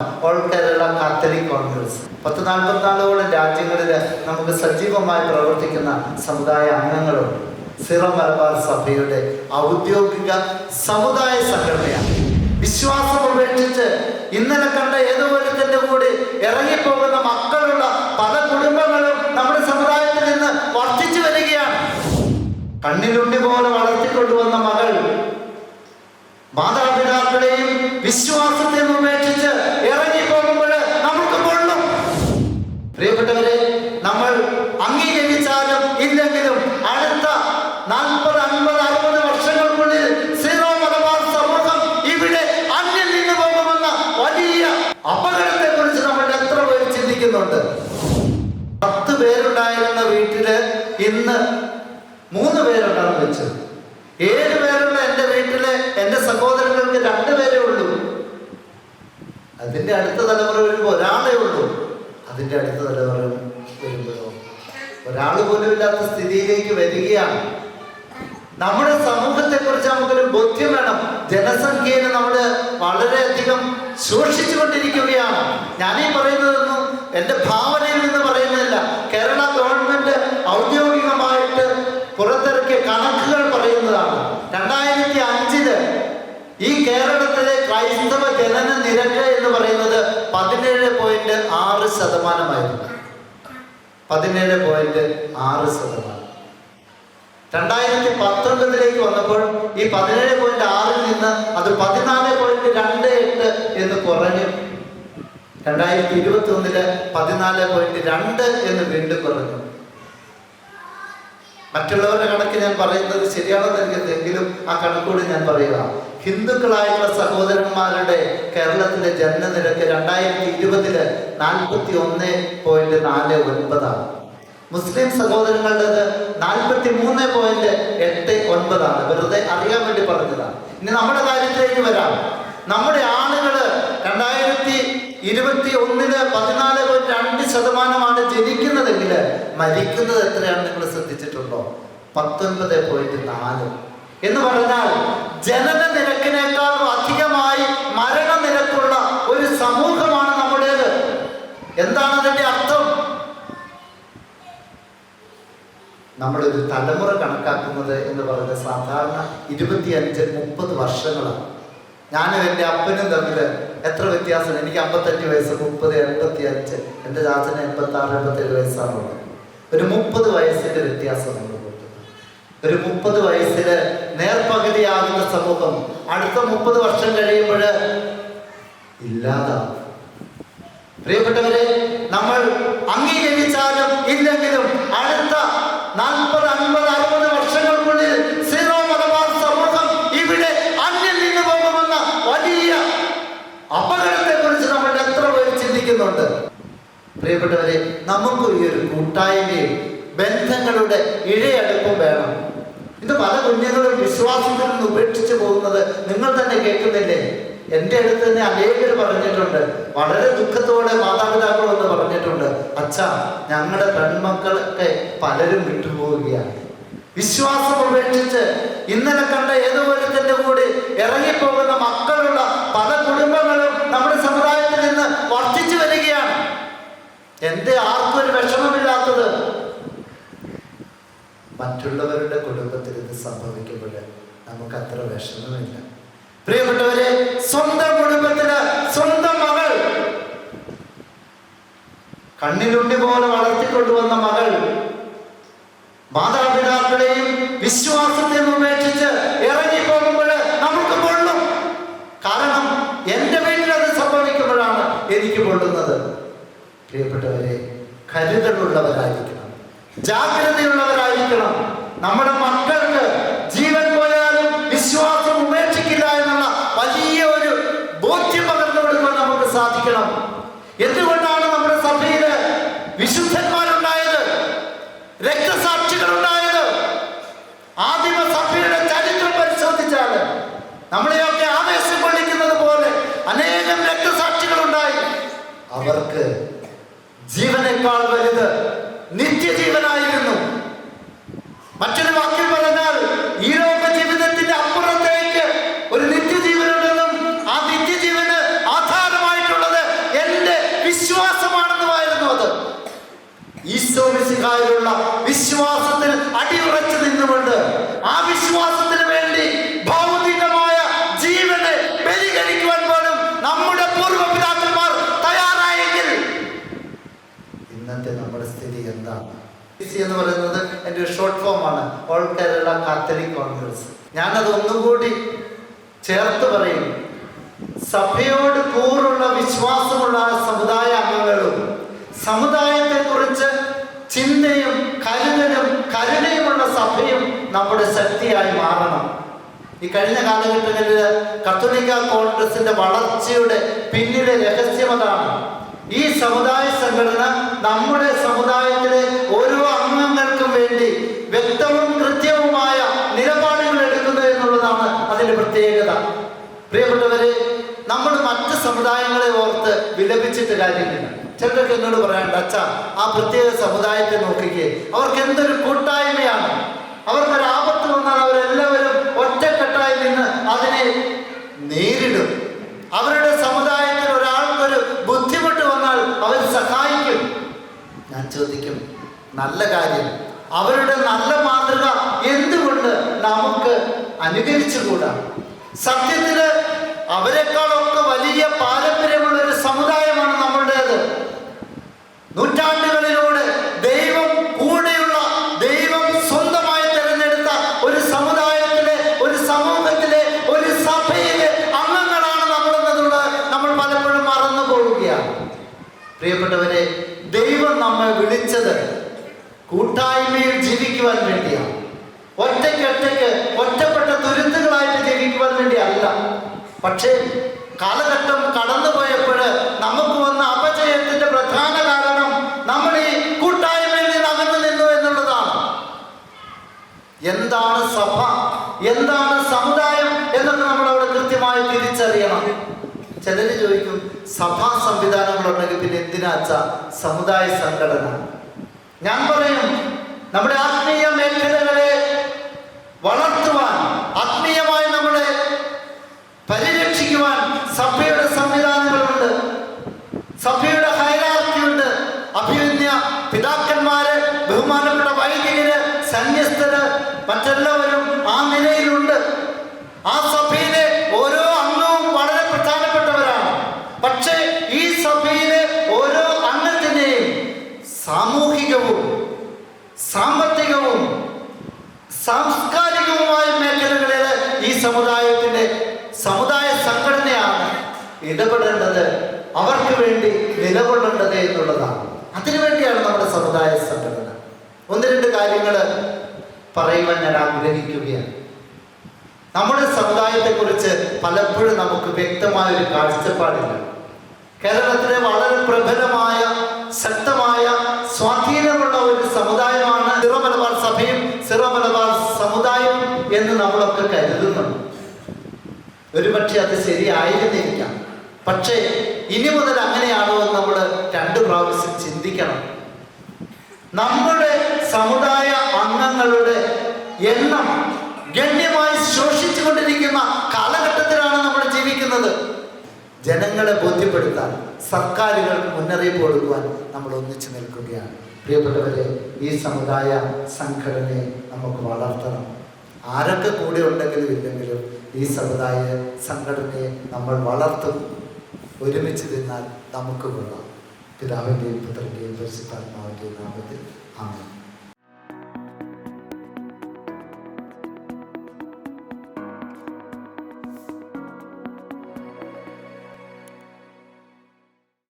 All Kerala Catholic Congress. പത്ത് നാൽപ്പത്തിനാലോളം രാജ്യങ്ങളിൽ നമുക്ക് സജീവമായി പ്രവർത്തിക്കുന്ന സമുദായ അംഗങ്ങളുണ്ട് സിറോ മലബാർ സഭയുടെ ഔദ്യോഗിക സമുദായ സംഘടനയാണ്. വിശ്വാസം ഉപേക്ഷിച്ച് ഇന്നലെ കണ്ട ഏതോ ഒരുത്തന്റെ കൂടി ഇറങ്ങിപ്പോകുന്ന മക്കളുള്ള പല കുടുംബങ്ങളും നമ്മുടെ സമുദായത്തിൽ നിന്ന് വർദ്ധിച്ചു വരികയാണ്. കണ്ണിലുണ്ടി പോലെ വളർത്തിക്കൊണ്ടുവന്ന മകൾ മാതാപിതാക്കളെയും വിശ്വാസത്തെയും ഉപേക്ഷിച്ച് ഇറങ്ങിപ്പോകുമ്പോൾ നമുക്ക് കൊള്ളും പ്രിയപ്പെട്ടവരെ നമ്മൾ അംഗീകരിച്ചാലും ഇല്ലെങ്കിലും അടുത്ത നാൽപ്പത് അൻപത് അറുപത് വർഷങ്ങൾക്കുള്ളിൽ സീറോ മലബാർ സമൂഹം ഇവിടെ അന്യം നിന്ന് പോകുമെന്ന വലിയ അപകടത്തെ കുറിച്ച് നമ്മൾ എത്ര പേര് ചിന്തിക്കുന്നുണ്ട്? പത്ത് പേരുണ്ടായിരുന്ന വീട്ടിൽ ഇന്ന് മൂന്ന് പേരുണ്ടെന്ന് വെച്ചു. ഏഴ് പേരുള്ള എന്റെ വീട്ടിലെ എന്റെ സഹോദരങ്ങൾക്ക് രണ്ട് പേരേ ഉള്ളൂ. അതിന്റെ അടുത്ത തലമുറ വരുമ്പോൾ ഒരാളേ ഉള്ളൂ. അതിന്റെ അടുത്ത തലമുറ വരുമ്പോഴോ ഒരാൾ പോലും ഇല്ലാത്ത സ്ഥിതിയിലേക്ക് വരികയാണ്. നമ്മുടെ സമൂഹത്തെ കുറിച്ച് നമുക്കൊരു ബോധ്യം വേണം. ജനസംഖ്യയെ നമ്മൾ വളരെയധികം സൂക്ഷിച്ചുകൊണ്ടിരിക്കുകയാണ്. ഞാനീ പറയുന്നതൊന്നും എന്റെ ഭാവനയിൽ നിന്ന് പറയുന്നില്ല കേരള ഗവൺമെന്റ് ഔദ്യോഗികമായിട്ട് പുറത്തിറക്കിയ കണക്കുകൾ പറയുന്നതാണ്. രണ്ടായിരത്തി അഞ്ചിൽ ഈ കേരളത്തിലെ ക്രൈസ്തവ ജനന നിരക്ക് എന്ന് പറയുന്നത് പതിനേഴ് പോയിന്റ് ആറ് ശതമാനമായിരുന്നു. പതിനേഴ് പോയിന്റ് ആറ് ശതമാനം. രണ്ടായിരത്തി പത്തൊൻപതിലേക്ക് വന്നപ്പോൾ ഈ പതിനേഴ് പോയിന്റ് ആറിൽ നിന്ന് അത് പതിനാല് പോയിന്റ് രണ്ട് എട്ട് എന്ന് കുറഞ്ഞു. രണ്ടായിരത്തി ഇരുപത്തി ഒന്നിൽ പതിനാല് പോയിന്റ് രണ്ട് എന്ന് വീണ്ടും കുറഞ്ഞു. മറ്റുള്ളവരുടെ കണക്ക് ഞാൻ പറയുന്നത് ശരിയാണെന്ന് എനിക്ക് എങ്കിലും ആ കണക്കോട് ഞാൻ പറയുക. ഹിന്ദുക്കളായിട്ടുള്ള സഹോദരന്മാരുടെ കേരളത്തിലെ ജനനിരക്ക് രണ്ടായിരത്തി ഇരുപതിൽ നാൽപ്പത്തി ഒന്ന് പോയിന്റ് നാല് ഒൻപതാണ്. മുസ്ലിം സഹോദരങ്ങളുടേത് നാൽപ്പത്തി മൂന്ന് പോയിന്റ് എട്ട് ഒൻപതാണ്. വെറുതെ അറിയാൻ വേണ്ടി പറഞ്ഞതാണ്. ഇനി നമ്മുടെ കാര്യത്തിലേക്ക് വരാം. നമ്മുടെ ആളുകൾ രണ്ടായിരത്തി ഇരുപത്തി ഒന്നിൽ പതിനാല് പോയിന്റ് രണ്ട് ശതമാനമാണ് ജനിക്കുന്നതെങ്കിൽ മരിക്കുന്നത് എത്രയാണ് നിങ്ങൾ ശ്രദ്ധിച്ചിട്ടുണ്ടോ? പത്തൊൻപത് പോയിന്റ് നാല്. എന്ന് പറഞ്ഞാൽ ജനന നിരക്കിനേക്കാളും അധികമായി മരണനിരക്കുള്ള ഒരു സമൂഹമാണ് നമ്മുടേത്. എന്താണ് അതിന്റെ അർത്ഥം? നമ്മളൊരു തലമുറ കണക്കാക്കുന്നത് എന്ന് പറയുന്നത് സാധാരണ ഇരുപത്തിയഞ്ച് മുപ്പത് വർഷങ്ങളാണ്. ഞാനും എന്റെ അപ്പനും തമ്മിൽ എത്ര വ്യത്യാസം എനിക്ക് അമ്പത്തഞ്ച് വയസ്സ് മുപ്പത് എൺപത്തി അഞ്ച് എന്റെ ചാച്ചന് എൺപത്തി ആറ് എൺപത്തേഴ് വയസ്സാണുള്ളത്. ഒരു മുപ്പത് വയസ്സിന്റെ വ്യത്യാസം നമ്മൾ കൂട്ടുന്നത് ഒരു മുപ്പത് വയസ്സിൽ നേർപകുതിയാകുന്ന സമൂഹം അടുത്ത മുപ്പത് വർഷം കഴിയുമ്പോൾ ഇല്ലാതാവും. പ്രിയപ്പെട്ടവരെ നമ്മൾ അംഗീകരിച്ചാലും ഇല്ലെങ്കിലും അടുത്ത നാൽപ്പത് അൻപത് അറുപത് വർഷങ്ങൾക്കുള്ളിൽ സീറോ മലബാർ സമൂഹം ഇവിടെ അന്യം നിന്ന് പോകുമെന്ന വലിയ അപകടത്തെ കുറിച്ച് നമ്മൾ എത്ര പേര് ചിന്തിക്കുന്നുണ്ട്? പ്രിയപ്പെട്ടവരെ നമുക്ക് ഈ ഒരു കൂട്ടായ്മയും ബന്ധങ്ങളുടെ ഇഴയടുപ്പും വേണം. ഇത് പല കുഞ്ഞുങ്ങളും വിശ്വാസത്തിൽ നിന്ന് ഉപേക്ഷിച്ചു പോകുന്നത് നിങ്ങൾ തന്നെ കേൾക്കുന്നില്ലേ? എന്റെ അടുത്ത് തന്നെ അനേകർ പറഞ്ഞിട്ടുണ്ട്. വളരെ ദുഃഖത്തോടെ മാതാപിതാക്കൾ ഒന്ന് പറഞ്ഞിട്ടുണ്ട്. അച്ഛ ഞങ്ങളുടെ പെൺമക്കളൊക്കെ പലരും വിട്ടുപോവുകയാണ്. വിശ്വാസം ഉപേക്ഷിച്ച് ഇന്നലെ കണ്ട ഏതോ തന്നെ കൂടി ഇറങ്ങിപ്പോകുന്ന മക്കളുള്ള പല കുടുംബങ്ങളും നമ്മുടെ സമുദായത്തിൽ നിന്ന് വർദ്ധിച്ചു വരികയാണ് എന്റെ ആർക്കും ഒരു വിഷമമില്ലാത്തത് മറ്റുള്ളവരുടെ കുടുംബത്തിൽ ഇത് സംഭവിക്കുമ്പോൾ നമുക്ക് അത്ര വിഷമമില്ല. പ്രിയപ്പെട്ടവരെ സ്വന്തം കുടുംബത്തിൽ സ്വന്തം മകൾ. കണ്ണിലുണ്ടി പോലെ വളർത്തിക്കൊണ്ടുവന്ന മകൾ. മാതാപിതാക്കളെയും വിശ്വാസത്തെ ഉപേക്ഷിച്ച് ഇറങ്ങിപ്പോകുമ്പോൾ നമുക്ക് കൊള്ളും കാരണം എന്റെ വീട്ടിൽ അത് സംഭവിക്കുമ്പോഴാണ് എനിക്ക് കൊള്ളുന്നത് പ്രിയപ്പെട്ടവരെ കരുതലുള്ളവരായിരിക്കണം. ജാഗ്രതയുള്ളവരായിരിക്കണം. നമ്മുടെ മറ്റൊരു വാക്കിൽ പറഞ്ഞാൽ ഈ ലോക ജീവിതത്തിന്റെ അപ്പുറത്തേക്ക് ഒരു നിത്യജീവനുണ്ടെന്നും ആ നിത്യജീവന് ആധാരമായിട്ടുള്ളത് എന്റെ വിശ്വാസമാണെന്നുമായിരുന്നു അത്. ഈശോ വിശ്വാസത്തിൽ അടിയുറച്ചു നിന്നുകൊണ്ട് ആ വിശ്വാസം PCC എന്ന് പറയുന്നത് എന്റെ ഒരു ഷോർട്ട് ഫോമാണ് ഓൾ കേരള കാത്തലിക് കോൺഗ്രസ് ഞാനത് ഒന്നുകൂടി ചേർത്ത് പറയും. സഭയോട് കൂറുള്ള വിശ്വാസമുള്ള സമുദായ അംഗങ്ങളും സമുദായത്തെ കുറിച്ച് ചിന്തയും കരുതലും കരുണയുമുള്ള സഭയും നമ്മുടെ ശക്തിയായി മാറണം. ഈ കഴിഞ്ഞ കാലഘട്ടങ്ങളിൽ കത്തോലിക്ക കോൺഗ്രസിന്റെ വളർച്ചയുടെ പിന്നിലെ രഹസ്യമതാണ് ഈ സമുദായ സംഘടന നമ്മുടെ സമുദായത്തിലെ ഓരോ അംഗങ്ങൾക്കും വേണ്ടി വ്യക്തവും കൃത്യവുമായ നിലപാടുകൾ എടുക്കുന്നു എന്നുള്ളതാണ് അതിന്റെ പ്രത്യേകത പ്രിയപ്പെട്ടവരെ നമ്മൾ മറ്റ് സമുദായങ്ങളെ ഓർത്ത് വിലപിച്ചിട്ട് കാര്യമില്ല ചിലരൊക്കെ എന്നോട് പറയാനുണ്ട് അച്ഛ ആ പ്രത്യേക സമുദായത്തെ നോക്കിക്കേ. അവർക്ക് എന്തൊരു കൂട്ടായ്മയാണ്. അവർക്കൊരു ആപത്ത് വന്നാൽ അവരെല്ലാവരും ഒറ്റക്കെട്ടായി നിന്ന് അതിനെ നേരിടും. അവരുടെ സമുദായത്തിൽ ഒരാൾക്കൊരു ബുദ്ധിമുട്ട് വന്നാൽ അവർ സഹായിക്കും. ഞാൻ ചോദിക്കും നല്ല കാര്യം. അവരുടെ നല്ല മാതൃക എന്തുകൊണ്ട് നമുക്ക് അനുകരിച്ചുകൂടാ? സത്യത്തിൽ അവരെക്കാളൊക്കെ വലിയ പാരമ്പര്യമുള്ള ഒരു സമുദായമാണ് നമ്മളുടേത്. നൂറ്റാണ്ടുകളിലൂടെ ദൈവം കൂടെയുള്ള ദൈവം സ്വന്തമായി തിരഞ്ഞെടുത്ത ഒരു സമുദായത്തിലെ ഒരു സമൂഹത്തിലെ ഒരു സഭയിലെ അംഗങ്ങളാണ് നമ്മൾ എന്നതുള്ള നമ്മൾ പലപ്പോഴും മറന്നു പോവുകയാണ്. പ്രിയപ്പെട്ടവരെ ദൈവം നമ്മെ വിളിച്ചത് കൂട്ടായ്മയിൽ ജീവിക്കുവാൻ വേണ്ടിയാണ്. ഒറ്റയ്ക്ക് ഒറ്റയ്ക്ക് ഒറ്റപ്പെട്ട ദുരിതങ്ങളായിട്ട് ജീവിക്കുവാൻ വേണ്ടിയല്ല പക്ഷേ കാലഘട്ടം കടന്നു കടന്നുപോയപ്പോൾ നമുക്ക് വന്ന അപജയത്തിന്റെ പ്രധാന കാരണം നമ്മൾ ഈ കൂട്ടായ്മയിൽ നിന്ന് അകന്നു നിന്നു എന്നുള്ളതാണ്. എന്താണ് സഭ? എന്താണ് സമുദായം എന്നൊക്കെ നമ്മൾ അവിടെ കൃത്യമായി തിരിച്ചറിയണം. ചിലര് ചോദിക്കും സഭാ സംവിധാനങ്ങളുണ്ടെങ്കിൽ പിന്നെ എന്തിനാ സമുദായ സംഘടന. ഞാൻ പറയും നമ്മുടെ ആത്മീയ മേഖലകളെ വളർത്തുവാൻ സഭയുടെ സംവിധാനങ്ങളുണ്ട്. സഭയുടെ ഹൈറാർക്കിയുണ്ട് അഭിമന്യ പിതാക്കന്മാര് ബഹുമാനപ്പെട്ട വൈദികര് സന്യസ്തര് മറ്റെല്ലാവരും ആ നിലയിലുണ്ട്. ആ സഭയിലെ ഓരോ അംഗവും വളരെ പ്രധാനപ്പെട്ടവരാണ്. പക്ഷേ ഈ സഭയിലെ ഓരോ അംഗത്തിന്റെയും സാമൂഹികവും സാമ്പത്തികവും സാംസ്കാരികവുമായ മേഖലകളിൽ ഈ സമുദായത്തിന്റെ സമുദായ ഇടപെടേണ്ടത് അവർക്ക് വേണ്ടി നിലകൊള്ളേണ്ടത് എന്നുള്ളതാണ്. അതിനുവേണ്ടിയാണ് നമ്മുടെ സമുദായ സംഘടന. ഒന്ന് രണ്ട് കാര്യങ്ങൾ പറയുവാൻ ഞാൻ ആഗ്രഹിക്കുകയാണ്. നമ്മുടെ സമുദായത്തെക്കുറിച്ച് പലപ്പോഴും നമുക്ക് വ്യക്തമായ ഒരു കാഴ്ചപ്പാടില്ല. കേരളത്തിലെ വളരെ പ്രബലമായ ശക്തമായ സ്വാധീനമുള്ള ഒരു സമുദായമാണ് സിറോ മലബാർ സഭയും സിറോ മലബാർ സമുദായം എന്ന് നമ്മളൊക്കെ കരുതുന്നുണ്ട്. ഒരുപക്ഷെ അത് ശരിയായിരുന്നിരിക്കാം. പക്ഷേ ഇനി മുതൽ അങ്ങനെയാണോ എന്ന് നമ്മൾ രണ്ടു പ്രാവശ്യം ചിന്തിക്കണം. നമ്മുടെ സമുദായ അംഗങ്ങളുടെ എണ്ണം ഗണ്യമായി ശോഷിച്ചു കൊണ്ടിരിക്കുന്ന കാലഘട്ടത്തിലാണ് നമ്മൾ ജീവിക്കുന്നത്. ജനങ്ങളെ ബോധ്യപ്പെടുത്താൻ സർക്കാരുകൾക്ക് മുന്നറിയിപ്പ് കൊടുക്കുവാൻ നമ്മൾ ഒന്നിച്ചു നിൽക്കുകയാണ്. പ്രിയപ്പെട്ടവരെ ഈ സമുദായ സംഘടനയെ നമുക്ക് വളർത്തണം. ആരൊക്കെ കൂടെ ഉണ്ടെങ്കിലും ഇല്ലെങ്കിലും ഈ സമുദായ സംഘടനയെ നമ്മൾ വളർത്തും. ഒരുമിച്ച് നിന്നാൽ നമുക്ക് കൊള്ളാം. പിതാവിന്റെയും പുത്രന്റെയും പരിശുദ്ധാത്മാവിന്റെയും നാമത്തിൽ. ആമേൻ.